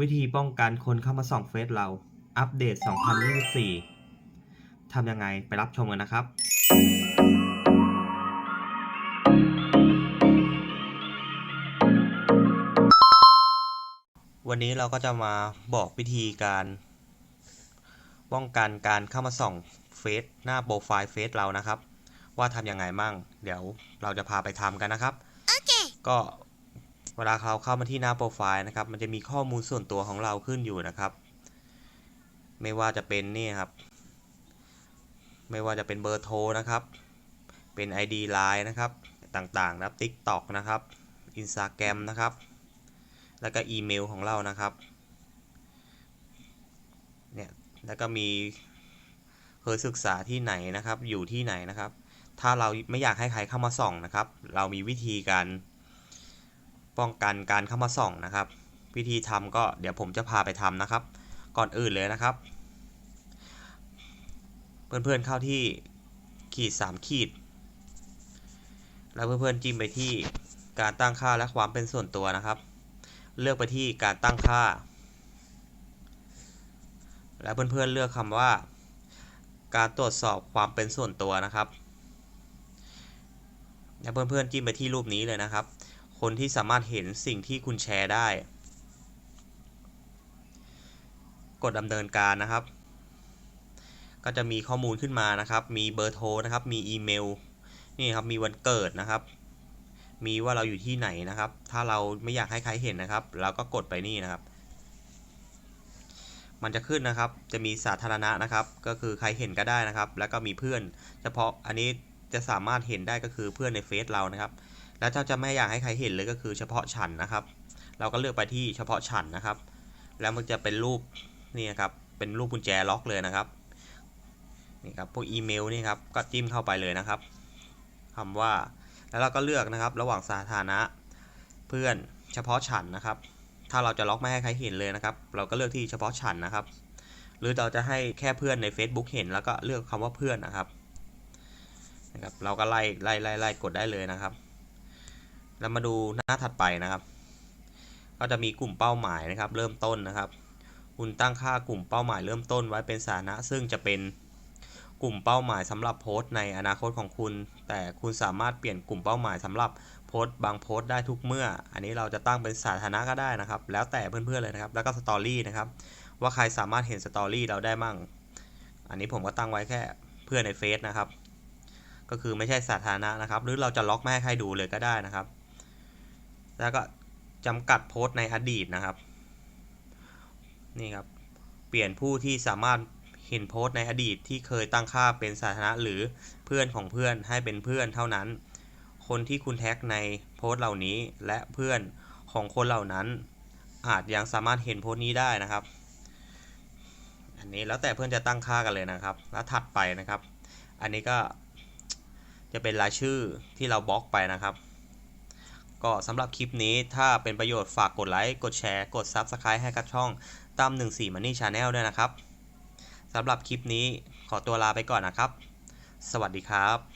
วิธีป้องกันคนเข้ามาส่องเฟซเรา อัปเดต 2024 ทำยังไงไปรับชมกันนะครับ วันนี้เราก็จะมาบอกวิธีการ ป้องกันการเข้ามาส่องเฟซหน้าโปรไฟล์เฟซเรานะครับ ว่าทำยังไงมั่ง เดี๋ยวเราจะพาไปทำกันนะครับก็ เวลาเราเข้ามาที่หน้าโปรไฟล์นะครับ มันจะมีข้อมูลส่วนตัวของเราขึ้นอยู่นะครับ ไม่ว่าจะเป็นนี่ครับ ไม่ว่าจะเป็นเบอร์โทรนะครับ เป็น ID Line นะครับ ต่างๆนะครับ TikTok นะครับ Instagram นะครับ แล้วก็อีเมลของเรานะครับ เนี่ย แล้วก็มีเคยศึกษาที่ไหนนะครับ อยู่ที่ไหนนะครับ ถ้าเราไม่อยากให้ใครเข้ามาส่องนะครับ เรามีวิธีการ ป้องกันการเข้ามาส่องนะครับ วิธีทำก็เดี๋ยวผมจะพาไปทำนะครับ ก่อนอื่นเลยนะครับ เพื่อนๆเข้าที่ขีด 3 ขีด แล้วเพื่อนๆจิ้มไปที่การตั้งค่าและความเป็นส่วนตัวนะครับ เลือกไปที่การตั้งค่า แล้วเพื่อนๆเลือกคำว่า การตรวจสอบความเป็นส่วนตัวนะครับ แล้วเพื่อนๆจิ้มไปที่รูปนี้เลยนะครับ คนที่สามารถเห็นสิ่งที่คุณแชร์ได้ กดดำเนินการนะครับ ก็จะมีข้อมูลขึ้นมานะครับ มีเบอร์โทรนะครับ มีอีเมล นี่ครับ มีวันเกิดนะครับ มีว่าเราอยู่ที่ไหนนะครับ ถ้าเราไม่อยากให้ใครเห็นนะครับ เราก็กดไปนี่นะครับ มันจะขึ้นนะครับ จะมีสาธารณะนะครับ ก็คือใครเห็นก็ได้นะครับ แล้วก็มีเพื่อน เฉพาะอันนี้จะสามารถเห็นได้ก็คือเพื่อนในเฟซเรานะครับ แล้วถ้าจะไม่อยากให้ใครเห็นเลยก็คือเฉพาะฉันนะครับ เราก็เลือกไปที่เฉพาะฉันนะครับ แล้วมันจะเป็นรูปนี่นะครับเป็นรูปกุญแจล็อกเลยนะครับนี่ครับพวกอีเมลนี่ครับก็จิ้มเข้าไปเลยนะครับคำว่าแล้วเราก็เลือกนะครับระหว่างสาธารณะเพื่อนเฉพาะฉันนะครับ ถ้าเราจะล็อกไม่ให้ใครเห็นเลยนะครับ เราก็เลือกที่เฉพาะฉันนะครับ หรือเราจะให้แค่เพื่อนใน Facebook เห็น แล้วก็เลือกคำว่าเพื่อนนะครับนะครับ เราก็ไล่ไล่ไล่ไล่กดได้เลยนะครับ แล้วมาดูหน้าถัดไปนะครับ ก็จะมีกลุ่มเป้าหมายนะครับ เริ่มต้นนะครับ คุณตั้งค่ากลุ่มเป้าหมายเริ่มต้นไว้เป็นสาธารณะซึ่งจะเป็นกลุ่มเป้าหมายสำหรับโพสต์ในอนาคตของคุณ แต่คุณสามารถเปลี่ยนกลุ่มเป้าหมายสำหรับโพสต์บางโพสต์ได้ทุกเมื่อ อันนี้เราจะตั้งเป็นสาธารณะก็ได้นะครับ แล้วแต่เพื่อนๆเลยนะครับ แล้วก็สตอรี่นะครับ ว่าใครสามารถเห็นสตอรี่เราได้มั่ง อันนี้ผมก็ตั้งไว้แค่เพื่อนในเฟซนะครับ ก็คือไม่ใช่สาธารณะนะครับ หรือเราจะล็อกไม่ให้ใครดูเลยก็ได้นะครับ แล้วก็จำกัดโพสต์ในอดีตนะครับนี่ครับเปลี่ยนผู้ที่สามารถเห็นโพสต์ในอดีตที่เคยตั้งค่าเป็นสาธารณะหรือเพื่อนของเพื่อนให้เป็นเพื่อนเท่านั้น คนที่คุณแท็กในโพสต์เหล่านี้และเพื่อนของคนเหล่านั้น อาจยังสามารถเห็นโพสต์นี้ได้นะครับ อันนี้แล้วแต่เพื่อนจะตั้งค่ากันเลยนะครับ แล้วถัดไปนะครับ อันนี้ก็จะเป็นรายชื่อที่เราบล็อกไปนะครับ ก็สำหรับคลิปนี้ถ้าเป็นประโยชน์ฝากกดไลค์ กดแชร์ กด Subscribe ให้กับช่องตั้ม14 Money Channel ด้วยนะครับสำหรับคลิปนี้ขอตัวลาไปก่อนนะครับ สวัสดีครับ